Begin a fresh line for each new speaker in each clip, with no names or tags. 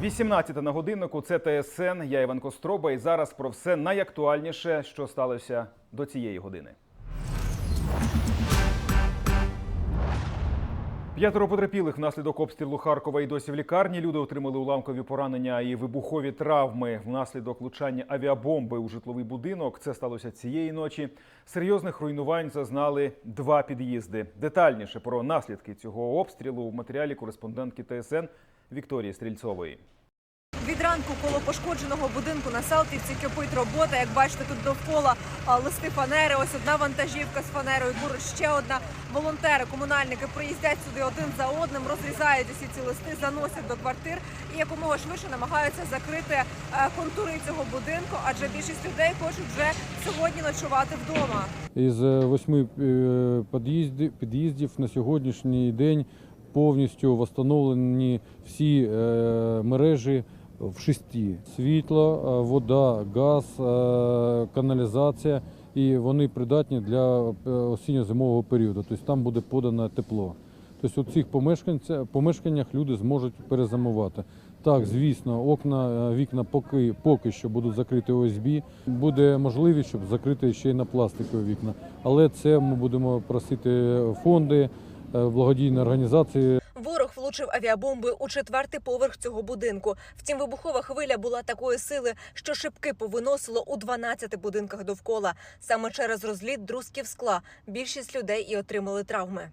18 на годиннику. Це ТСН. Я Іван Костроба. І зараз про все найактуальніше, що сталося до цієї години. П'ятеро потерпілих внаслідок обстрілу Харкова і досі в лікарні. Люди отримали уламкові поранення і вибухові травми внаслідок влучання авіабомби у житловий будинок. Це сталося цієї ночі. Серйозних руйнувань зазнали два під'їзди. Детальніше про наслідки цього обстрілу в матеріалі кореспондентки ТСН Вікторії Стрільцової.
Від ранку коло пошкодженого будинку на Салтівці кипить робота. Як бачите, тут довкола листи фанери. Ось одна вантажівка з фанерою, поруч ще одна. Волонтери, комунальники приїздять сюди один за одним, розрізають усі ці листи, заносять до квартир і якомога швидше намагаються закрити е, контури цього будинку, адже більшість людей хочуть вже сьогодні ночувати вдома.
Із е, восьми е, під'їздів на сьогоднішній день повністю встановлені всі е, мережі в шести: світло, е, вода, газ, е, каналізація, і вони придатні для осінньо-зимового періоду. Тобто там буде подане тепло. Тобто у цих помешканнях люди зможуть перезимувати. Так, звісно, окна, вікна поки, поки що будуть закриті ОСБ. Буде можливість, щоб закрити ще й на пластикові вікна. Але це ми будемо просити фонди, е, благодійні організації
Ворог влучив авіабомби у четвертий поверх цього будинку. Втім, вибухова хвиля була такої сили, що шибки повиносило у 12 будинках довкола. Саме через розліт друзків скла більшість людей і отримали травми.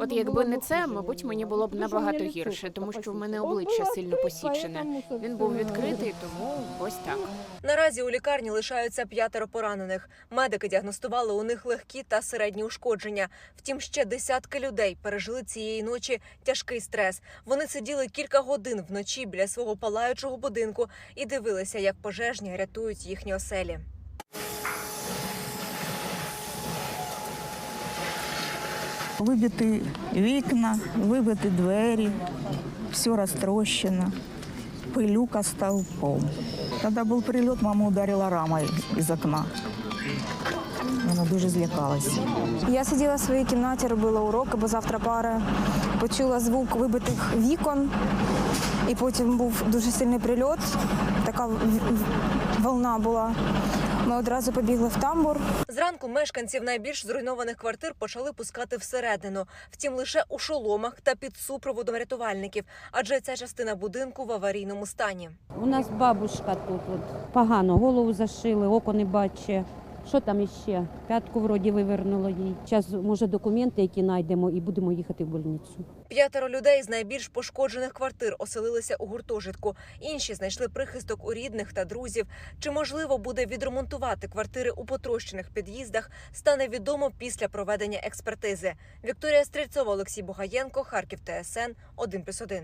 От
якби не це, мабуть, мені було б набагато гірше, тому що в мене обличчя сильно посічене. Він був відкритий, тому ось так.
Наразі у лікарні лишаються п'ятеро поранених. Медики діагностували у них легкі та середні ушкодження. Втім, ще десятки людей пережили цієї ночі тяжкий стрес. Вони сиділи кілька годин вночі біля свого палаючого будинку і дивилися, як пожежні рятують їхні оселі.
Вибиті вікна, вибиті двері, все розтрощено. Пилюка стовпом. Коли був прильот, мама ударила рамою із окна. Вона дуже злякалася.
Я сиділа в своїй кімнаті, робила уроки, бо завтра пара. Почула звук вибитих вікон, і потім був дуже сильний прильот. Така волна була. Ми одразу побігли в тамбур.
Зранку мешканців найбільш зруйнованих квартир почали пускати всередину. Втім, лише у шоломах та під супроводом рятувальників, адже ця частина будинку в аварійному стані.
У нас бабушка тут от, погано, голову зашили, око не бачить. Що там іще? П'ятку вроді вивернуло їй. Зараз, може, документи, які знайдемо, і будемо їхати в больницю.
П'ятеро людей з найбільш пошкоджених квартир оселилися у гуртожитку. Інші знайшли прихисток у рідних та друзів. Чи можливо буде відремонтувати квартири у потрощених під'їздах, стане відомо після проведення експертизи. Вікторія Стрільцова, Олексій Бугаєнко, Харків ТСН 1+,1.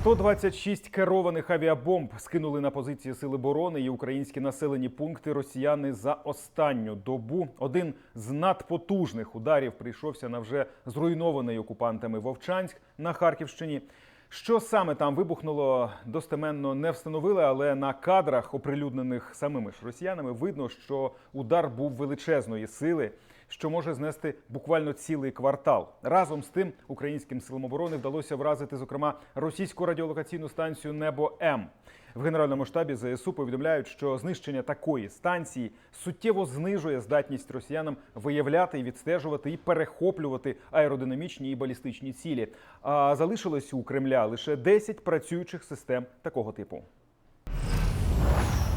126 керованих авіабомб скинули на позиції сил оборони і українські населені пункти росіяни за останню добу. Один з надпотужних ударів прийшовся на вже зруйнований окупантами Вовчанськ на Харківщині. Що саме там вибухнуло, достеменно не встановили, але на кадрах, оприлюднених самими ж росіянами, видно, що удар був величезної сили, що може знести буквально цілий квартал. Разом з тим, українським силам оборони вдалося вразити, зокрема, російську радіолокаційну станцію Небо М. В генеральному штабі ЗСУ повідомляють, що знищення такої станції суттєво знижує здатність росіянам виявляти відстежувати і перехоплювати аеродинамічні і балістичні цілі. А залишилось у Кремля лише 10 працюючих систем такого типу.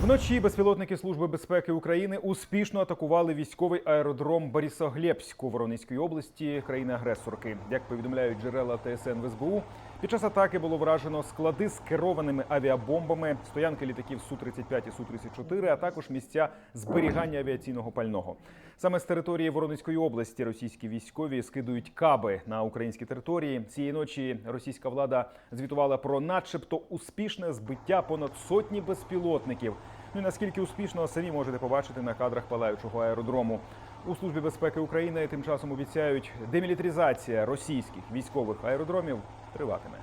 Вночі безпілотники Служби безпеки України успішно атакували військовий аеродром Борисоглебськ у Воронезькій області країни-агресорки. Як повідомляють джерела ТСН в СБУ, під час атаки було вражено склади з керованими авіабомбами, стоянки літаків Су-35 і Су-34, а також місця зберігання авіаційного пального. Саме з території Воронезької області російські військові скидують каби на українські території. Цієї ночі російська влада звітувала про, начебто, успішне збиття понад сотні безпілотників. Ну і наскільки успішно самі можете побачити на кадрах палаючого аеродрому. У службі безпеки України тим часом обіцяють, демілітаризація російських військових аеродромів триватиме.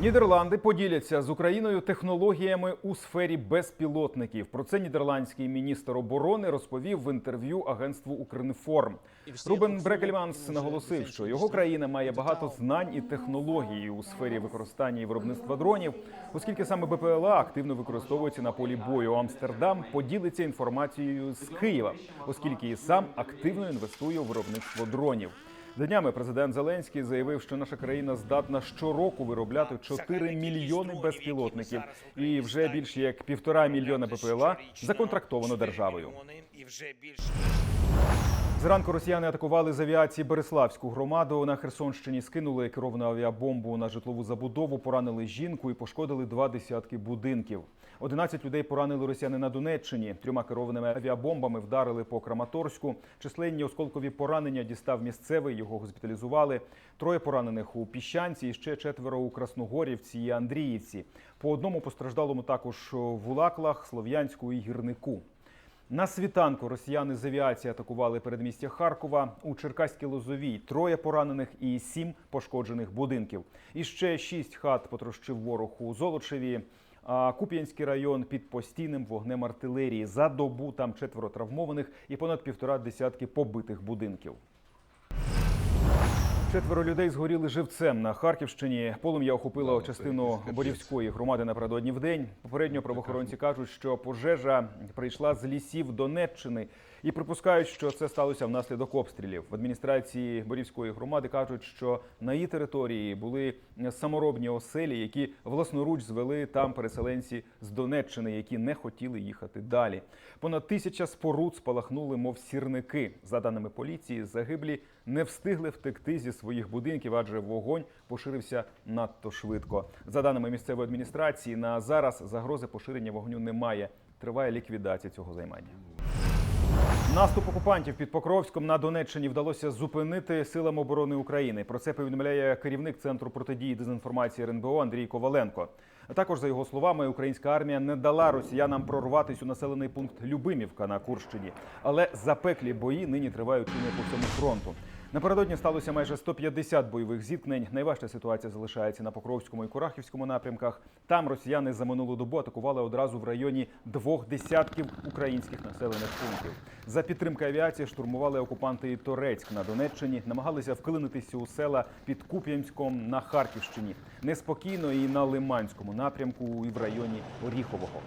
Нідерланди поділяться з Україною технологіями у сфері безпілотників. Про це нідерландський міністр оборони розповів в інтерв'ю агентству Укрінформ. Рубен Брекельманс наголосив, що його країна має багато знань і технологій у сфері використання і виробництва дронів, оскільки саме БПЛА активно використовується на полі бою. Амстердам поділиться інформацією з Києва, оскільки і сам активно інвестує у виробництво дронів. Днями президент Зеленський заявив, що наша країна здатна щороку виробляти 4 мільйони безпілотників, і вже більше як півтора мільйона БПЛА законтрактовано державою. Зранку росіяни атакували з авіації Береславську громаду на Херсонщині. Скинули керовану авіабомбу на житлову забудову, поранили жінку і пошкодили два десятки будинків. 11 людей поранили росіяни на Донеччині. Трьома керованими авіабомбами вдарили по Краматорську. Численні осколкові поранення дістав місцевий. Його госпіталізували. Троє поранених у Піщанці і ще четверо у Красногорівці і Андріївці. По одному постраждалому також в Улаклах, Слов'янську і Гірнику. На світанку росіяни з авіації атакували передмістя Харкова у Черкаській Лозовій. Троє поранених і сім пошкоджених будинків. І ще шість хат потрощив ворог у Золочеві. А Куп'янський район під постійним вогнем артилерії. За добу там четверо травмованих і понад півтора десятки побитих будинків. Четверо людей згоріли живцем на Харківщині. Полум'я охопило частину Борівської громади напередодні в день. Попередньо правоохоронці кажуть, що пожежа прийшла з лісів Донеччини і припускають, що це сталося внаслідок обстрілів. В адміністрації Борівської громади кажуть, що на її території були саморобні оселі, які власноруч звели там переселенці з Донеччини, які не хотіли їхати далі. Понад тисяча споруд спалахнули, мов сірники. За даними поліції, загиблі не встигли втекти зі своїх будинків, адже вогонь поширився надто швидко. За даними місцевої адміністрації, на зараз загрози поширення вогню немає. Триває ліквідація цього займання. Наступ окупантів під Покровськом на Донеччині вдалося зупинити силам оборони України. Про це повідомляє керівник центру протидії дезінформації РНБО Андрій Коваленко. Також за його словами, українська армія не дала росіянам прорватися у населений пункт Любимівка на Курщині, але запеклі бої нині тривають не по всьому фронту. Напередодні сталося майже 150 бойових зіткнень. Найважча ситуація залишається на Покровському і Курахівському напрямках. Там росіяни за минулу добу атакували одразу в районі двох десятків українських населених пунктів. За підтримки авіації штурмували окупанти і Торецьк на Донеччині, намагалися вклинитися у села під Куп'янськом на Харківщині. Неспокійно і на Лиманському напрямку, і в районі Оріхового.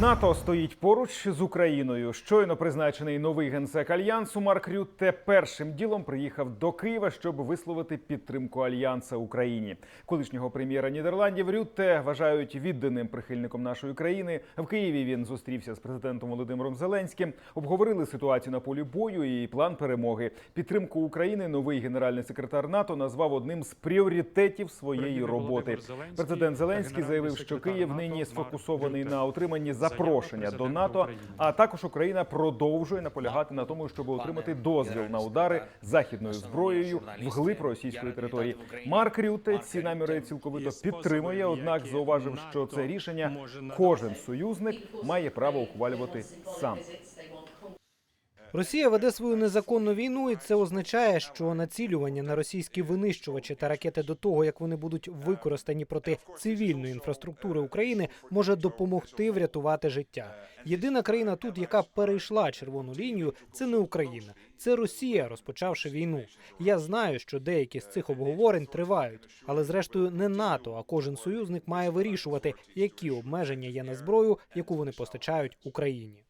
НАТО стоїть поруч з Україною. Щойно призначений новий генсек альянсу Марк Рютте першим ділом приїхав до Києва, щоб висловити підтримку альянса Україні. Колишнього прем'єра Нідерландів Рютте вважають відданим прихильником нашої країни. В Києві він зустрівся з президентом Володимиром Зеленським. Обговорили ситуацію на полі бою і план перемоги. Підтримку України новий генеральний секретар НАТО назвав одним з пріоритетів своєї роботи. Президент Зеленський заявив, що Київ нині сфокусований на отриманні запрошення до НАТО. А також Україна продовжує наполягати на тому, щоб отримати дозвіл на удари західною зброєю вглиб російської території. Марк Рюте ці наміри цілковито підтримує однак зауважив, що це рішення кожен союзник має право ухвалювати сам.
Росія веде свою незаконну війну, і це означає, що націлювання на російські винищувачі та ракети до того, як вони будуть використані проти цивільної інфраструктури України, може допомогти врятувати життя. Єдина країна тут, яка перейшла червону лінію, це не Україна, це Росія, розпочавши війну. Я знаю, що деякі з цих обговорень тривають, але зрештою не НАТО, а кожен союзник має вирішувати, які обмеження є на зброю, яку вони постачають Україні.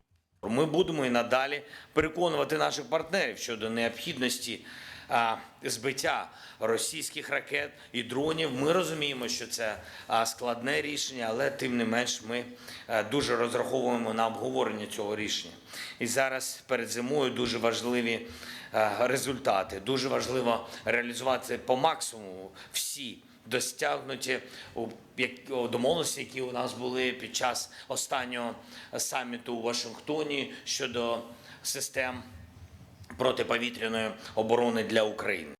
Ми будемо і надалі переконувати наших партнерів щодо необхідності збиття російських ракет і дронів. Ми розуміємо, що це складне рішення, але тим не менш ми дуже розраховуємо на обговорення цього рішення. І зараз перед зимою дуже важливі результати. Дуже важливо реалізувати по максимуму всі достягнуті у домовленості, які у нас були під час останнього саміту у Вашингтоні щодо систем протиповітряної оборони для України.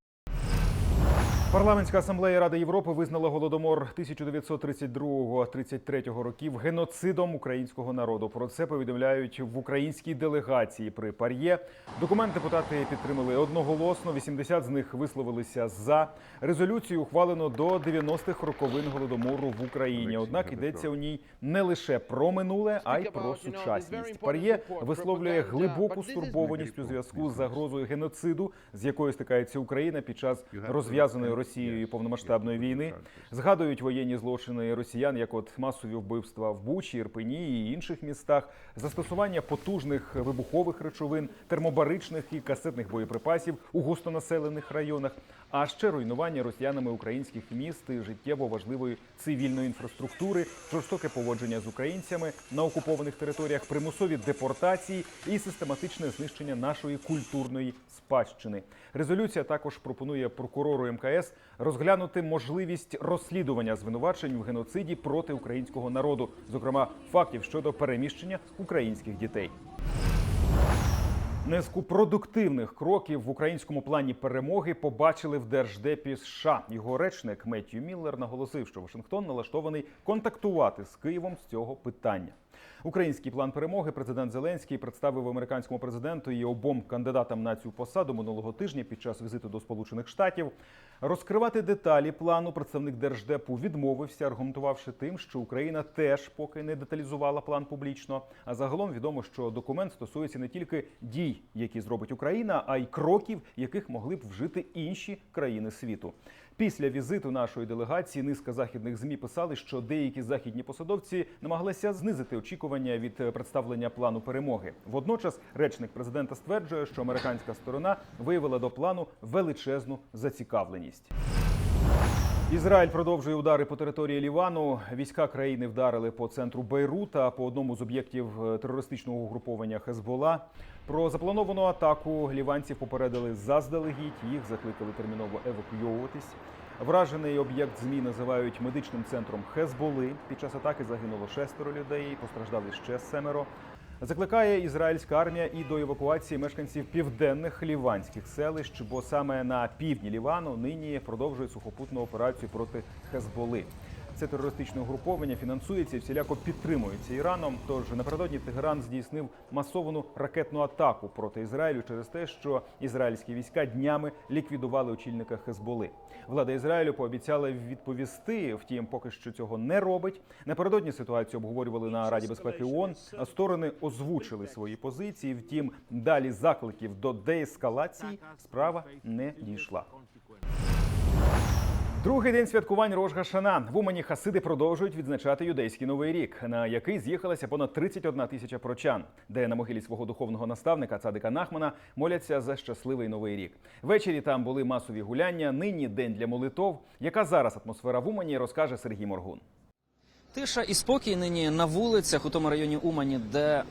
Парламентська асамблея Ради Європи визнала голодомор 1932-33 років геноцидом українського народу. Про це повідомляють в українській делегації при Пар'є. Документ депутати підтримали одноголосно. 80 з них висловилися за резолюцію. Ухвалено до 90-х роковин голодомору в Україні. Однак йдеться у ній не лише про минуле, а й про сучасність. Пар'є висловлює глибоку стурбованість у зв'язку з загрозою геноциду, з якою стикається Україна під час розв'язаної Росією повномасштабної війни. Згадують воєнні злочини росіян, як от масові вбивства в Бучі, Ірпені і інших містах, застосування потужних вибухових речовин, термобаричних і касетних боєприпасів у густонаселених районах, а ще руйнування росіянами українських міст і життєво важливої цивільної інфраструктури, жорстоке поводження з українцями на окупованих територіях, примусові депортації і систематичне знищення нашої культурної спадщини. Резолюція також пропонує прокурору МКС розглянути можливість розслідування звинувачень в геноциді проти українського народу, зокрема фактів щодо переміщення українських дітей. Низку продуктивних кроків в українському плані перемоги побачили в держдепі США. Його речник Меттью Міллер наголосив, що Вашингтон налаштований контактувати з Києвом з цього питання. Український план перемоги президент Зеленський представив американському президенту і обом кандидатам на цю посаду минулого тижня під час візиту до Сполучених Штатів. Розкривати деталі плану представник держдепу відмовився, аргументувавши тим, що Україна теж поки не деталізувала план публічно. А загалом відомо, що документ стосується не тільки дій, які зробить Україна, а й кроків, яких могли б вжити інші країни світу. Після візиту нашої делегації низка західних змі писали, що деякі західні посадовці намагалися знизити очікування від е, представлення плану перемоги. Водночас, речник президента стверджує, що американська сторона виявила до плану величезну зацікавленість. Ізраїль продовжує удари по території Лівану. Війська країни вдарили по центру Бейрута, по одному з об'єктів е, терористичного угруповання Хезбола. Про заплановану атаку ліванців попередили заздалегідь. Їх закликали терміново евакуйовуватись. Вражений об'єкт змі називають медичним центром Хезболи. Під час атаки загинуло шестеро людей, постраждали ще семеро. Закликає ізраїльська армія і до евакуації мешканців південних ліванських селищ, бо саме на півдні Лівану нині продовжує сухопутну операцію проти Хезболи. Це терористичне угруповання фінансується і всіляко підтримується Іраном. Тож напередодні Тегеран здійснив масовану ракетну атаку проти Ізраїлю через те, що ізраїльські війська днями ліквідували очільника Хезболи. Влада Ізраїлю пообіцяла відповісти, втім, поки що цього не робить. Напередодні ситуацію обговорювали на Раді безпеки ООН. Сторони озвучили свої позиції. Втім, далі закликів до деескалації справа не дійшла. Другий день святкувань Рож Гашана. В Умані хасиди продовжують відзначати юдейський новий рік, на який з'їхалася понад 31 тисяча прочан, де на могилі свого духовного наставника Цадика Нахмана моляться за щасливий новий рік. Ввечері там були масові гуляння. Нині день для молитов. Яка зараз атмосфера в Умані, розкаже Сергій Моргун.
Тиша і спокій нині на вулицях у тому районі Умані, де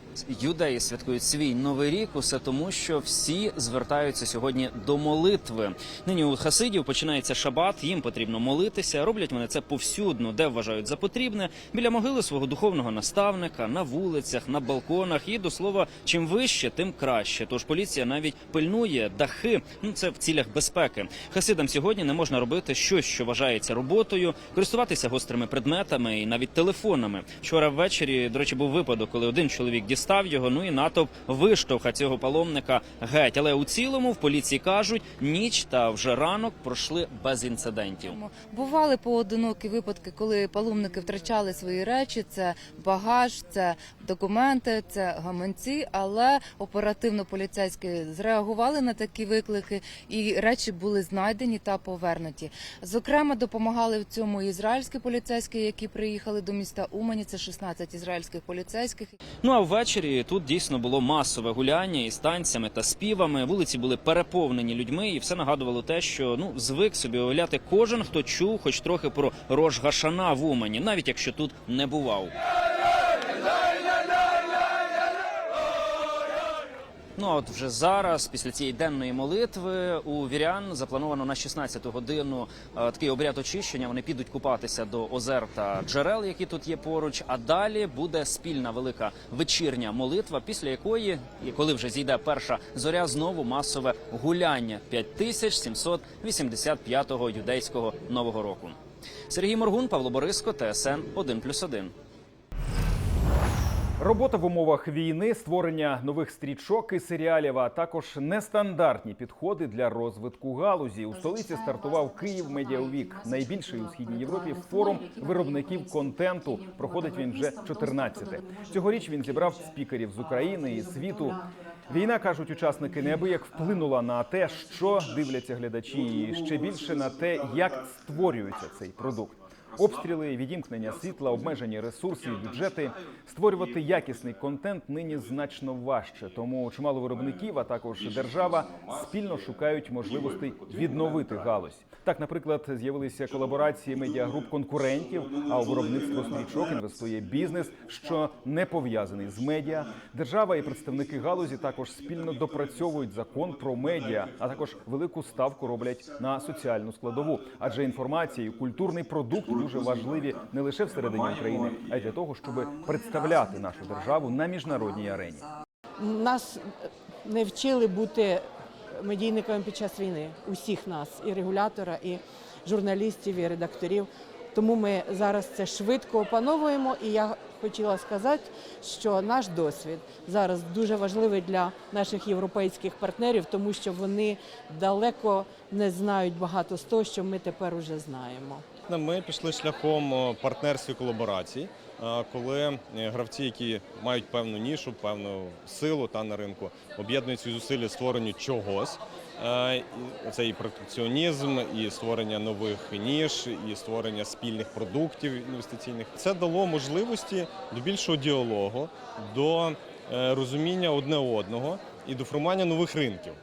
юдеї святкують свій новий рік, усе тому, що всі звертаються сьогодні до молитви. Нині у хасидів починається шабат, їм потрібно молитися. Роблять вони це повсюдно, де вважають за потрібне, біля могили свого духовного наставника, на вулицях, на балконах. І до слова, чим вище, тим краще. Тож поліція навіть пильнує дахи. Ну це в цілях безпеки. Хасидам сьогодні не можна робити щось, що вважається роботою, користуватися гострими предметами і навіть телефонами. Вчора ввечері, до речі, був випадок, коли один чоловік дістав його. Ну і натовп виштовха цього паломника геть. Але у цілому в поліції кажуть, ніч та вже ранок пройшли без інцидентів.
Бували поодинокі випадки, коли паломники втрачали свої речі. Це багаж, це документи, це гаманці. Але оперативно поліцейські зреагували на такі виклики, і речі були знайдені та повернуті. Зокрема, допомагали в цьому ізраїльські поліцейські, які приїхали до міста Умані. Це 16 ізраїльських поліцейських.
Ну а ввечері тут дійсно було масове гуляння із танцями та співами. Вулиці були переповнені людьми, і все нагадувало те, що ну звик собі уявляти кожен, хто чув, хоч трохи про Рож Гашана в Умані, навіть якщо тут не бував. Ну а от вже зараз, після цієї денної молитви, у вірян заплановано на 16 годину е, такий обряд очищення. Вони підуть купатися до озер та джерел, які тут є поруч. А далі буде спільна велика вечірня молитва, після якої, і коли вже зійде перша зоря, знову масове гуляння 5785-го юдейського нового року. Сергій Моргун, Павло Бориско, ТСН 1+,1.
Робота в умовах війни, створення нових стрічок і серіалів, а також нестандартні підходи для розвитку галузі. У столиці стартував Київ Медіавік, найбільший у східній Європі форум виробників контенту. Проходить він вже 14-те. Цьогоріч він зібрав спікерів з України і світу. Війна кажуть учасники неабияк вплинула на те, що дивляться глядачі, і ще більше на те, як створюється цей продукт. Обстріли, відімкнення світла, обмежені ресурси, бюджети. Створювати якісний контент нині значно важче. Тому чимало виробників, а також держава спільно шукають можливостей відновити галузь. Так, наприклад, з'явилися колаборації медіагруп конкурентів. А у виробництво стрічок інвестує бізнес, що не пов'язаний з медіа. Держава і представники галузі також спільно допрацьовують закон про медіа, а також велику ставку роблять на соціальну складову. Адже інформація і культурний продукт дуже важливі не лише всередині України, а й для того, щоб представляти нашу державу на міжнародній арені.
Нас не вчили бути медійниками під час війни. Усіх нас, і регулятора, і журналістів, і редакторів. Тому ми зараз це швидко опановуємо. І я хотіла сказати, що наш досвід зараз дуже важливий для наших європейських партнерів, тому що вони далеко не знають багато з того, що ми тепер уже знаємо.
Ми пішли шляхом колаборацій, е, коли е, гравці, які мають певну нішу, певну силу та на ринку, об'єднують свої зусилля створенню чогось. Е, Це і протекціонізм, і створення нових ніж, і створення спільних продуктів інвестиційних. Це дало можливості до більшого діалогу, до е, розуміння одне одного і до формування нових ринків.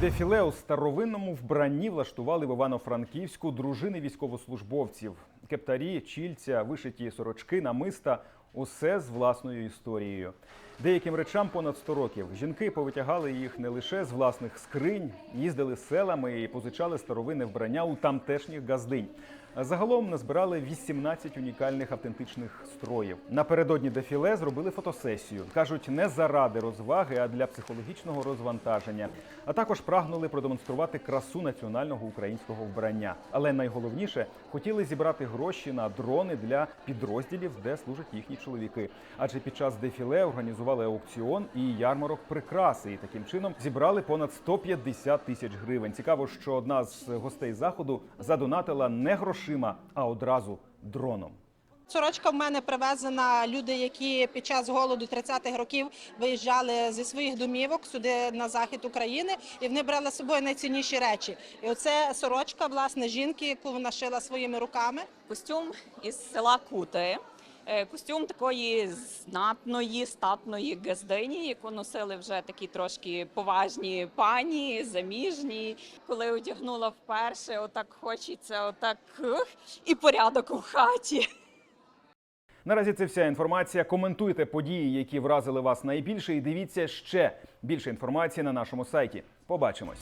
Дефіле у старовинному вбранні влаштували в Івано-Франківську дружини військовослужбовців. Кептарі, чільця, вишиті сорочки, намиста усе з власною історією. Деяким речам понад 100 років. Жінки повитягали їх не лише з власних скринь, їздили селами і позичали старовинне вбрання у тамтешніх газдинь. Загалом назбирали 18 унікальних автентичних строїв. Напередодні дефіле зробили фотосесію. кажуть, не заради розваги, а для психологічного розвантаження. А також прагнули продемонструвати красу національного українського вбрання. Але найголовніше хотіли зібрати гроші на дрони для підрозділів, де служать їхні чоловіки. Адже під час дефіле організували аукціон і ярмарок прикраси, і таким чином зібрали понад 150 тисяч гривень. Цікаво, що одна з гостей заходу задонатила не грошима, а одразу дроном.
Сорочка в мене привезена люди, які під час голоду 30-х років виїжджали зі своїх домівок сюди на захід України, і вони брали з собою найцінніші речі. І оце сорочка власне жінки, яку вона шила своїми руками.
Костюм із села Кути. Е, Костюм такої знатної, статної газдині, яку носили вже такі трошки поважні пані, заміжні. Коли одягнула вперше, отак хочеться, отак ух, і порядок у хаті.
Наразі це вся інформація. Коментуйте події, які вразили вас найбільше, і дивіться ще більше інформації на нашому сайті. Побачимось.